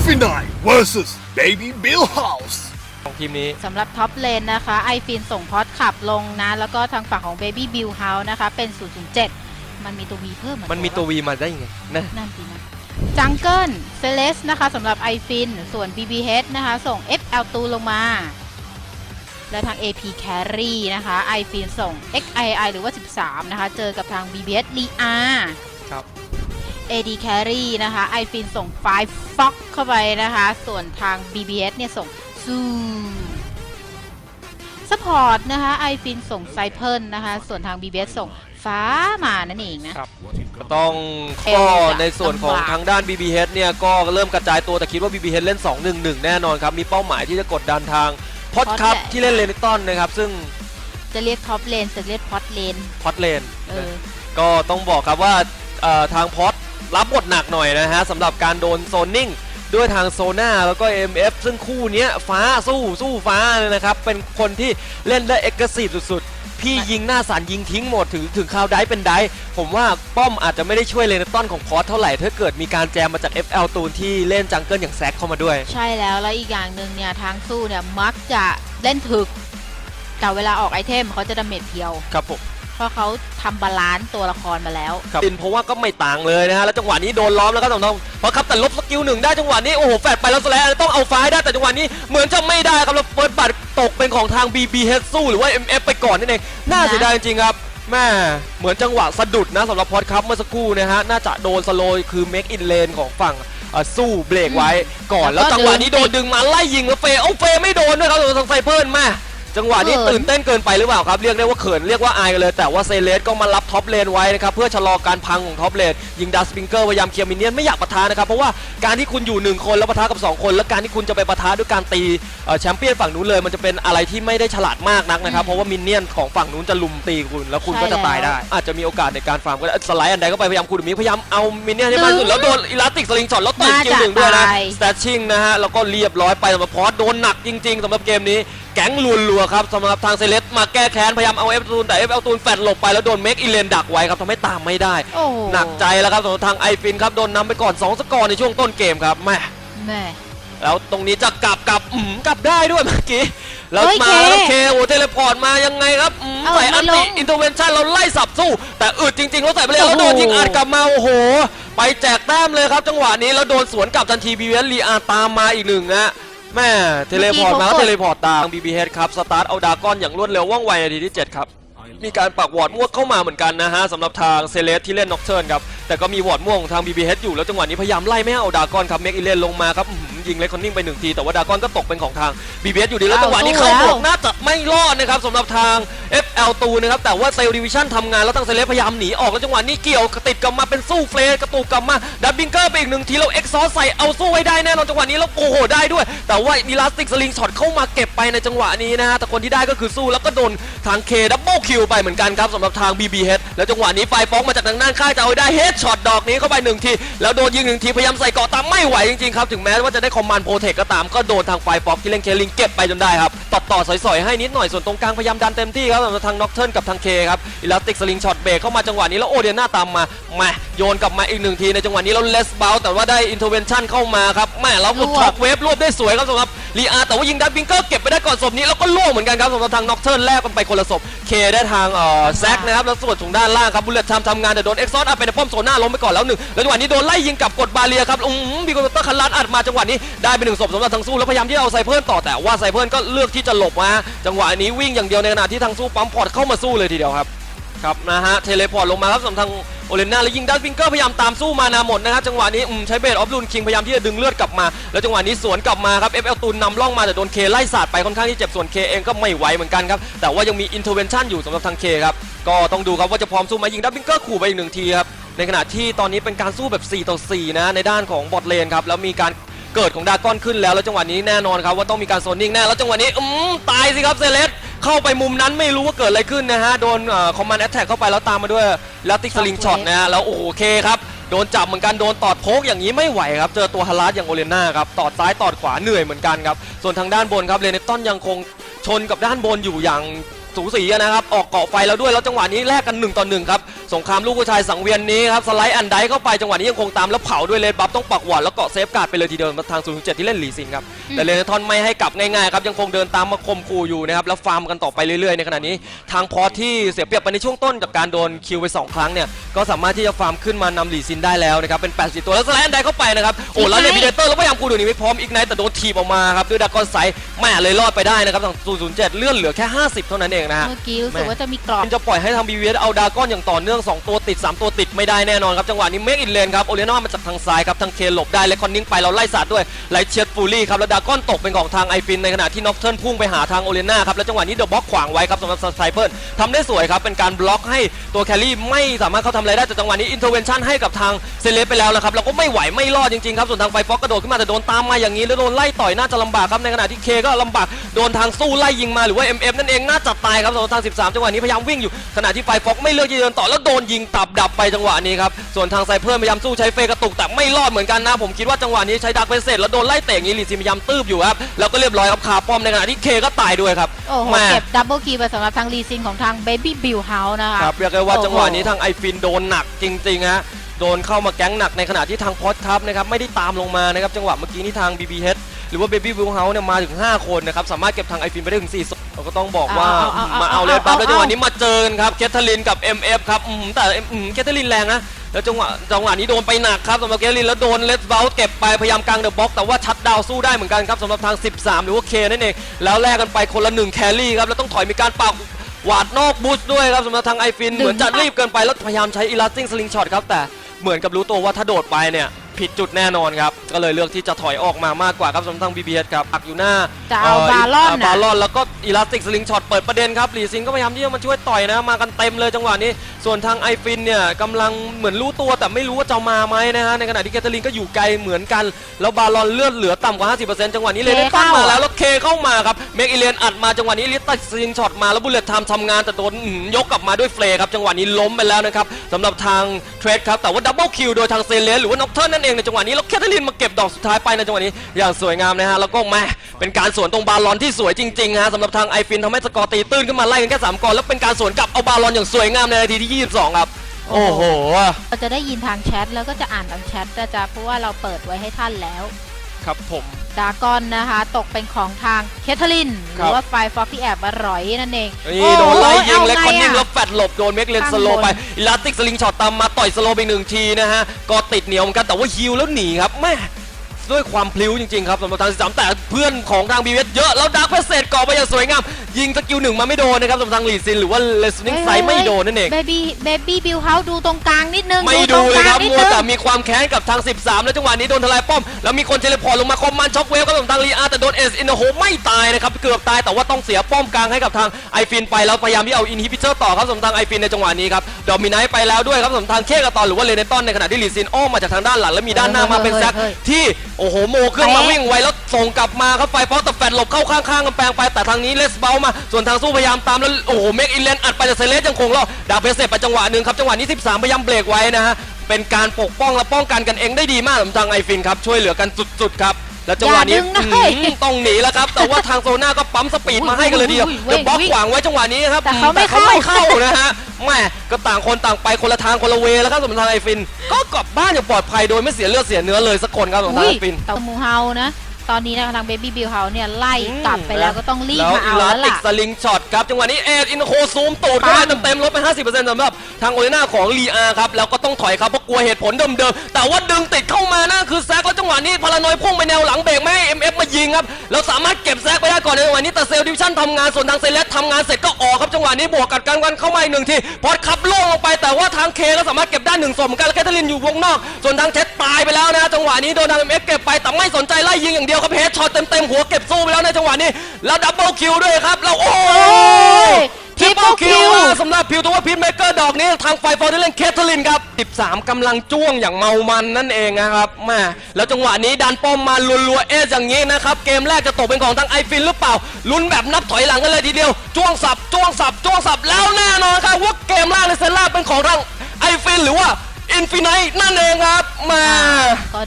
Infinite versus Baby Bill House ของทีมนี้ สำหรับท็อปเลนนะคะไอฟินส่งพอดขับลงนะ แล้วก็ทางฝั่งของ Baby Bill House นะคะ เป็น 007 มันมีตัว V เพิ่มเหมือนมันมีตัววีมาได้ยังไงนะนั่นสินะจังเกิลเซเลสนะคะสำหรับไอฟินส่วน BBH นะคะ ส่ง FL ตูลงมา และทาง AP Carry นะคะไอฟินส่ง XII หรือว่า 13 นะคะ เจอกับทาง BBH ลีอาครับ AD Carry นะคะไอฟินส่ง5 Fox เข้าไปนะคะ ส่วนทาง BBH เนี่ยส่งซูสปอร์ตนะคะไอฟินส่งไซเพิลนะคะ ส่วนทาง BBH ส่งฟ้ามานั่นเองนะ ครับก็ต้องเอวก็จะในส่วนของลำบากทางด้าน BBH เนี่ยก็เริ่มกระจายตัวแต่คิดว่า BBH เล่น 2-1-1 แน่นอนครับ มีเป้าหมายที่จะกดดันทางพอดครับที่เล่นเลนิตันนะครับ ซึ่งจะเรียกท็อปเลนจะเรียกพอดเลน พอดเลน เออ ก็ต้องบอกครับว่าเอ่อทางพอด รับบทหนักหน่อยนะฮะสำหรับการโดนโซนนิ่งด้วยทางโซน่าแล้วก็ MF ซึ่งคู่เนี้ยฟ้าสู้สู้ฟ้าเลยนะครับ เป็นคนที่เล่นได้เอกซีสุดๆ พี่ยิงหน้าสารยิงทิ้งหมดถึงถึงคราวได้เป็นได้ ผมว่าป้อมอาจจะไม่ได้ช่วยเลนต้นของพอดเท่าไหร่ ถ้าเกิดมีการแจมมาจาก FL ตูนที่เล่นจังเกิลอย่างแซกเข้ามาด้วย ใช่แล้ว แล้วอีกอย่างหนึ่งเนี่ย ทางสู้เนี่ย มักจะเล่นถึก แต่เวลาออกไอเทมเขาจะดาเมจเพียวครับผมเพ ราะเขาทำบาลานซ์ตัวละครมาแล้ว ครับดินเพราะว่าก็ไม่ต่างเลยนะฮะแล้วจังหวะนี้โดนล้อมแล้วครับน้องๆเพราะครับแต่ลบสกิลหนึ่งได้จังหวะนี้โอ้โหแฟดไปแล้วสแลนต้องเอาฟ้าให้ได้แต่จังหวะนี้เหมือนจะไม่ได้ครับแล้วเฟิร์สบัตรตกเป็นของทาง BBH สู้หรือว่า MF ไปก่อนนั่นเองน่าเสียดายจริงๆครับแม่เหมือนจังหวะสะดุดนะสำหรับพอดครับเมื่อสักครู่นะฮะน่าจะโดนสโลย์คือ make in lane ของฝั่งเอ่อสู้เบรกไว้ก่อนแล้แล้ววก็จังหวะนี้ดึโดงนดึงมาไล่ยิงแล้วเฟย์เอาเฟย์ไม่โดนด้วยครับสำหรับทางไซเพิร์นมา จังหวะนี้เขินตื่นเต้นเกินไปหรือเปล่าครับ เรียกได้ว่าเขินเรียกว่าอายกันเลย แต่ว่าเซเลสก็มารับท็อปเลนไว้นะครับเพื่อชะลอการพังของท็อปเลนยิงดัสปิงเกอร์พยายามเคลียร์มินเนี่ยนไม่อยากปะทะนะครับ เพราะว่าการที่คุณอยู่หนึ่งคนแล้วปะทะกับสองคน แล้วการที่คุณจะไปปะทะด้วยการตีเอ่อแชมเปี้ยนฝั่งนู้นเลย มันจะเป็นอะไรที่ไม่ได้ฉลาดมากนักนะครับเพราะว่ามินเนี่ยนของฝั่งนู้นจะลุมตีคุณ แล้วคุณก็จะตายได้ อาจจะมีโอกาสในการฟาร์มก็ได้สไลด์อันใดก็ไปพยายามคุณมีพยายามเอามินเนี่ยนให้มากที่สุดแล้วโดนอิลาติกสลิงช็อตแล้วต่อยคิวหนึ่งด้วยนะน่าจะตายสแตชชิ่งนะฮะแล้วก็เรียบร้อยไปสำหรับพอสโดนหนักจริง ๆสำหรับเกมนี้แก๊งลัวๆครับสำหรับทางเซเลสมาแก้แค้นพยายามเอาเอฟตูนแต่เอฟตูนแฟดหลบไปแล้วโดนเมกอีเลนดักไว้ครับทำให้ตามไม่ได้ โอ้โหหนักใจแล้วครับสำหรับทางไอฟินครับโดนนำไปก่อน2สกอร์ในช่วงต้นเกมครับแม่แม่ แล้วตรงนี้จะกลับกลับอืมกลับได้ด้วยเมื่อกี้แล้วเฮ้ยมาเคแล้วเคโอเทเลพอร์ตมายังไงครับอืมเอาใส่อันไม่ลติงอินเทอร์เวนชั่นเราไล่สับสู้ แต่อึดจริงๆแล้วใส่ไปเลยแล้วโดนยิงอัดกลับมาโอ้โห ไปแจกแต้มเลยครับจังหวะนี้แล้วโดนสวนกลับทันทีบีเวนลีอาตามมาอีกหนึ่งนะ แม่เทเลพอร์ตมาก็เทเลพอร์ตตามบีบีเฮดครับ สตาร์ทเอาดากอนอย่างรวดเร็วว่องไวนาทีที่ 7 ครับ มีการปักวอร์ดม่วงเข้ามาเหมือนกันนะฮะสำหรับทางเซเลสที่เล่นน็อกเทิร์นครับ แต่ก็มีวอร์ดม่วงของทาง BBH อยู่แล้วจังหวะนี้พยายามไล่ไม่ให้เอาดากอนครับเมกอิเลนลงมาครับอื้อหือยิงเลคคอนนิ่งไปหนึ่งที แต่ว่าดากอนก็ตกเป็นของทาง BBH อยู่ดีแล้วจังหวะนี้เข้าบวกน่าจะไม่รอดนะครับสำหรับทาง FL ตูนะครับแต่ว่าเซลดิวิชั่นทำงานแล้วทางเซเลสพยายามหนีออกแล้วจังหวะนี้เกี่ยวติดกลับมาเป็นสู้เฟลกระตุกกลับมาดับบิงเกอร์ไปอีกหนึ่งทีแล้วเอ็กซอใส่เอาสู้ไว้ได้แน่นอนจังหวะนี้แล้วโอ้โหได้ด้วย แต่ว่านิลาสติกสลิงช็อตเข้ามาเก็บไปในจังหวะนี้นะฮะแต่คนที่ได้ก็คือสู้แล้วก็โดนทางเคดับเบิลคิวไปเหมือนกันครับสำหรับทาง BBH แล้วจังหวะนี้ไฟฟ้องมาจากทางด้านค่ายจะเอาให้ได้เฮดช็อตดอกนี้เข้าไปหนึ่งทีแล้วโดนยิงหนึ่งทีพยายามใส่เกาะตามไม่ไหวจริงๆครับถึงแม้ว่าจะได้คอมมานด์โปรเทคก็ตามก็โดนทางไฟฟอกที่เล่นเคลิงเก็บไปจนได้ครับตัดต่อสอยๆให้นิดหน่อยส่วนตรงกลางพยายามดันเต็มที่ครับสำหรับทางน็อกเทิร์นกับทางเคครับอิลาสติกสลิงช็อตเบรกเข้ามาจังหวะนี้แล้วโอเดียนาตามมามาโยนกลับมาอีกหนึ่งทีในจังหวะนี้แล้วเลสเบลแต่ว่าได้อินเทอร์เวนชั่นเข้ามาครับแม่แล้วรวบช็อคเวฟรวบได้สวยครับสำหรับ ลีอาแต่ว่ายิงดับบิงเกอร์เก็บไปได้ก่อนศพนี้แล้วก็ล่วงเหมือนกันครับสำหรับทางน็อกเทิร์นแลกกันไปคนละศพเคได้ทางเอ่อแซกนะครับแล้วส่วนของด้านล่างครับบุลเลตทำทำงานแต่โดนเอ็กซอสอัพไปในป้อมโซน่าล้มไปก่อนแล้วหนึ่งแล้วจังหวะนี้โดนไล่ยิงกลับกดบาเรียครับอืมบีโกเตอร์คันลันอัดมาจังหวะนี้ได้ไปหนึ่งศพสำหรับทางสู้แล้วพยายามที่จะเอาไซเพิร์นต่อแต่ว่าไซเพิร์นก็เลือกที่จะหลบมาจังหวะนี้วิ่งอย่างเดียวในขณะที่ทางสู้ปั๊มพอร์ตเข้ามาสู้เลยทีเดียวครับ ครับนะฮะเทเลพอร์ตลงมาครับสำหรับทางโอเลน่าแล้วยิงดัสฟิงเกอร์พยายามตามสู้มานาหมดนะครับจังหวะนี้อืมใช้เบสออฟลูนคิงพยายามที่จะดึงเลือดกลับมา แล้วจังหวะนี้สวนกลับมาครับเอฟเอลตูนนำล่องมาแต่โดนเคไล่สาดไปค่อนข้างที่เจ็บส่วนเคเองก็ไม่ไหวเหมือนกันครับแต่ว่ายังมีอินเทอร์เวนชั่นอยู่สำหรับทางเคครับก็ต้องดูครับว่าจะพร้อมสู้ไหมยิงดัสฟิงเกอร์ขู่ไปอีกหนึ่งทีครับในขณะที่ตอนนี้เป็นการสู้แบบ 4 ต่อ 4 นะในด้านของบอทเลนครับแล้วมีการ เกิดของดากอนขึ้นแล้วแล้วจังหวะนี้แน่นอนครับว่าต้องมีการโซนนิ่งแน่แล้วจังหวะนี้อืมตายสิครับเซเลสเข้าไปมุมนั้นไม่รู้ว่าเกิดอะไรขึ้นนะฮะโดนคอมมานด์แอตแทกเข้าไปแล้วตามมาด้วยลัติกสลิงช็อตนะฮะแล้วโอ้โหเคครับโดนจับเหมือนกันโดนตอดโพกอย่างนี้ไม่ไหวครับ เจอตัวฮาราสอย่างโอเลน่าครับตอดซ้ายตอดขวาเหนื่อยเหมือนกันครับส่วนทางด้านบนครับเรเนตันยังคงชนกับด้านบนอยู่อย่าง สูสีนะครับออกเกาะไฟแล้วด้วยแล้วจังหวะนี้แลกกัน1ต่อ1ครับสงครามลูกผู้ชายสังเวียนนี้ครับสไลด์อันไดเข้าไปจังหวะนี้ยังคงตามแล้วเผาด้วยเลนบัฟต้องปักหวาดแล้วเกาะเซฟการ์ดไปเลยทีเดียวมาทาง0 7ที่เล่นหลีซินครับอืมแต่เลนทอนไม่ให้กลับง่ายๆครับยังคงเดินตามมาข่มขู่อยู่นะครับแล้วฟาร์มกันต่อไปเรื่อยๆในขณะนี้ ทางพอสที่เสียเปรียบไปในช่วงต้นจากการโดนคิวไปสองครั้งเนี่ยก็สามารถที่จะฟาร์มขึ้นมานำหลีซินได้แล้วนะครับเป็น 80 ตัวแล้วสไลด์อันไดเข้าไปนะครับโอ้แล้วเลนพิเดเตอร์แล้วพยายามกูดูนี่ไม่พร้อมอีกไนแต่โดนทีบออกมาครับด้วยดากอนไซแม่เลยรอดไปได้นะครับทาง007เลื่อนเหลือแค่ 50 เท่านั้นเองนะฮะ เมื่อกี้รู้สึกว่าจะมีกรอบมันจะปล่อยให้ทาง BVS เอาดากอนอย่างต่อเนื่อง 2 ตัวติด 3 ตัวติดไม่ได้แน่นอนครับ จังหวะนี้เมกอินเลนครับ โอเลนอมาจากทางซ้ายครับ ทางเคนหลบได้และคอนนิ่งไปเราไล่สาดด้วยไลเชียดฟูลี่ครับ แล้วดากอนตกเป็นของทางไอฟินในขณะที่น็อกเทิร์นพุ่งไปหาทางโอเลน่าครับ แล้วจังหวะนี้เดอะบ็อกขวางไว้ครับสำหรับสไตเพิลทำได้สวยครับเป็นการบล็อกให้ตัวแครี่ไม่สามารถเข้าทำอะไรได้แต่จังหวะนี้อินเทอร์เวนชั่นให้กับทางเซเลสไปแล้วนะครับเราก็ไม่ไหวไม่รอดจริงๆครับส่วนทางไฟฟอกกระโดดขึ้นมาแต่โดนตามมาอย่างนี้แล้วโดนไล่ต่อยน่าจะลำบากครับในขณะที่เคก็ลำบากโดนทางสู้ไล่ยิงมาหรือว่า MF นั่นเองน่าจะตายครับสำหรับทาง 13 จังหวะนี้พยายามวิ่งอยู่ขณะที่ไฟฟอกไม่เลือกที่จะเดินต่อแล้วโดนยิงตับดับไปจังหวะนี้ครับส่วนทางไซเพิลพยายามสู้ใช้เฟกระตุกแต่ไม่รอดเหมือนกันนะผมคิดว่าจังหวะนี้ใช้ดักไปเสร็จแล้วโดนไล่เตะอย่างนี้ลีซีพยายามตืบอยู่ครับแล้วก็เรียบร้อยครับคาป้อมในขณะที่เคก็ตายด้วยครับโอ้โหแม่เก็บดับเบิลคีย์ไปสำหรับทางรีซินของทาง Baby Bill House นะคะครับเรียกได้ว่าโอ้โหจังหวะนี้ทางไอฟินโดนหนักจริงๆฮะโดนเข้ามาแก๊งหนักในขณะที่ทางพอดครับนะครับไม่ได้ตามลงมานะครับจังหวะเมื่อกี้นี่ทาง BBH หรือว่า Baby Will House เนี่ยมาถึง 5 คนนะครับ สามารถเก็บทางไอฟินไปได้ถึง4ศพเราก็ต้องบอกว่าเอาเอาเอามาเอาเอาเลยปั๊บเอาแล้วจังหวะนี้มาเจอกันครับเคทเธอรีนกับ MF ครับอืมแต่อืมเคทเธอรีนแรงนะแล้วจังหวะจังหวะนี้โดนไปหนักครับสำหรับเคทเธอรีนแล้วโดนเลสเบลเก็บไปพยายามกางเดอะบ็อกแต่ว่าชัดดาวน์สู้ได้เหมือนกันครับสำหรับทาง 13 หรือว่าเคนั่นเองแล้วแลกกันไปคนละหนึ่งแครี่ครับแล้วต้องถอยมีการปากหวาดนอกบูสด้วยครับสำหรับทางไอฟินดึงเหมือนจะรีบเกินไปแล้วพยายามใช้อีลาสติ้งสลิงช็อตครับแต่เหมือนกับรู้ตัวว่าถ้าโดดไปเนี่ย ผิดจุดแน่นอนครับ ก็เลยเลือกที่จะถอยออกมามากกว่าครับสำหรับทาง BBS ครับอักอยู่หน้าจะเอาบาลอนน่ะบาลอนแล้วก็อีลาสติกสลิงช็อตเปิดประเด็นครับหลีซิงก็พยายามที่จะมาช่วยต่อยนะมากันเต็มเลยจังหวะนี้ ส่วนทางไอฟินเนี่ยกำลังเหมือนรู้ตัวแต่ไม่รู้ว่าจะมาไหมนะฮะในขณะที่แคทเธอรีนก็อยู่ไกลเหมือนกัน แล้วบาลอนเลือดเหลือต่ำกว่า 50%จังหวะนี้เลยได้ปั้นมาแล้วแล้วเคเข้ามาครับเมกอิเลียนอัดมาจังหวะนี้ลิตตัดซิงช็อตมาแล้วบุลเลตไทม์ทำงานแต่โดนอื้อหือยกกลับมาด้วยเฟลครับจังหวะนี้ล้มไปแล้วนะครับสำหรับทางเทรดครับแต่ว่าดับเบิลคิวโดยทางเซเลสหรือว่าน็อกเทิร์นนั่นเองในจังหวะนี้แล้วแคทเธอรีนมาเก็บดอกสุดท้ายไปในจังหวะนี้อย่างสวยงามนะฮะแล้วก็แม่เป็นการสวนตรงบาลอนที่สวยจริงๆฮะสำหรับทางไอฟินทำให้สกอร์ตีตื้นขึ้นมาไล่กันแค่สามกอนแล้วเป็นการสวนกลับเอาบาลอนอย่างสวยงามในนาทีที่ 22 ครับ โอ้โหเราจะได้ยินทางแชทแล้วก็จะอ่านทางแชทนะจ๊ะเพราะว่าเราเปิดไว้ให้ท่านแล้ว ครับผม ดากอนนะคะ ตกเป็นของทางเคทเธอริน หครัรืบอว่าไฟฟอกที่แอบอร่อยนั่นเองนี่โดนไล่ยิงโอ้โหและคอนนิ่งเอาไงอะแล้วแฟดหลบโดนเมกเลนข้างสโลว์บนไปอิลาติกสลิงช็อตตามมาต่อยสโลว์ไปหนึ่งทีนะฮะ ก็ติดเหนียวเหมือนกันแต่ว่าฮิวแล้วหนีครับแม่ด้วยความพลิ้วจริงๆครับสำหรับทาง13แต่เพื่อนของทางบีเวสเยอะแล้วดักเพสเซตก่อไปอย่างสวยงามยิงสกิลหนึ่งมาไม่โดนนะครับสำหรับทางลีซินหรือว่าเลสนิงไซไม่โดนนั่นเอง เบบี้เบบี้บิลเฮาดูตรงกลางนิดนึงไม่ตดูรงเลกยลางครับนิดมัวนึงแต่มีความแค้นกับทาง 13 แล้วจังหวะนี้โดนทลายป้อม แล้วมีคนเทเลพอร์ตลงมาคอมมันช็อกเวฟก็ของทางลีอาร์แต่โดนเอสอินโฮไม่ตายนะครับเกือบตายแต่ว่าต้องเสียป้อมกลางให้กับทางไอฟินไปแล้วพยายามที่เอาอินฮิบิเตอร์ต่อครับสำหรับทางไอฟินในจังหวะนี้ครับดอมินายไปแล้วด้วยครับสำหรับทางเคกบตอนหรือว่าเลเนตอนในขณะที่ลีซินอ้อมมาจากทางด้านหลังแล้วมีด้านหน้ามาเป็นแซกที่โอ้โหโมเครื่องมาวิ่งไวแล้ว ส่งกลับมาครับไฟฟอสแต่แฟดหลบเข้าข้างๆกำแพงไปแต่ทางนี้เลสเบลมาส่วนทางสู้พยายามตามแล้วโอ้โหเมกอินเลนอัดไปแต่เซเลสยังคงรอดดาบเพสเซตไปจังหวะหนึ่งครับจังหวะนี้ 13 พยายามเบรกไว้นะฮะเป็นการปกป้องและป้องกันกันเองได้ดีมากสำหรับทางไอฟินครับช่วยเหลือกันสุดๆครับแล้วจังหวะนี้อย่าดึงนะเฮ้ยอืมต้องหนีแล้วครับ แต่ว่าทางโซน่าก็ปั๊มสปีดมาให้กันเลยทีเดียวอุ้ยอุ้ยเดี๋ยวบล็อกอุ้ยขวางไว้จังหวะนี้ครับแต่เขาไม่แต่ไม่เข้า เข้านะฮะแม่ก็ต่างคนต่างไปคนละทางคนละเวแล้วครับสำหรับทางไอฟิน ก็กลับบ้านอย่างปลอดภัยโดยไม่เสียเลือดเสียเนื้อเลยสักคนครับสำหรับทางอุ้ยไอฟิน แต่มูเฮานะ ตอนนี้นะคะทางเบบี้บิลเฮาเนี่ยไล่กลับไปแล้วก็ต้องรีบแล้วมาอีเอาลาแล้วติกล่ะสลิงช็อตครับจังหวะนี้เอ็ดอินโคซูมตูดเข้าไปปังเต็มๆลดไป 50%สำหรับทางโอเลน่าของลีอาครับแล้วก็ต้องถอยครับเพราะกลัวเหตุผลเดิมๆแต่ว่าดึงติดเข้ามานั่นคือแซกแล้วจังหวะนี้พารานอยพุ่งไปแนวหลังเบรกไม่ให้ MF มายิงครับแล้วสามารถเก็บแซกไปได้ก่อนในจังหวะนี้แต่เซลดิวชั่นทำงานส่วนทางเซเลสทำงานเสร็จก็ออกครับจังหวะนี้บวกกัดกันกันเข้ามาอีกหนึ่งทีพอดขับโล่งลงไปแต่ว่าทางเคก็สามารถเก็บได้หนึ่งศพเหมือนกันแล้วแคทเธอรีนอยู่วงนอก ส่วนทางเท็ดตายไปแล้วนะจังหวะนี้โดนทาง MF เก็บไปแต่ไม่สนใจไล่ยิงอย่างเดียวครับเฮดช็อตเต็มๆหัวเก็บสู้ไปแล้วในจังหวะนี้ แล้วดับเบิลคิวด้วยครับแล้วโอ้โอ้ยทริปเปิล triple คิว kill สำหรับพิวตัวพิทเมเกอร์ดอกนี้ทางไฟฟอร์ที่เล่นเคทเธอรินครับ 13กำลังจ้วงอย่างเมามันนั่นเองนะครับแม่แล้วจังหวะนี้ดันป้อมมารัวๆเอสอย่างนี้นะครับ เกมแรกจะตกเป็นของทางไอฟินหรือเปล่า ลุ้นแบบนับถอยหลังกันเลยทีเดียว จ้วงสับ จ้วงสับ จ้วงสับแล้วแน่นอนครับว่าเกมแรกในเซนล่าเป็นของทางไอฟินหรือว่าอินฟินิตนั่นเองครับแม่ก็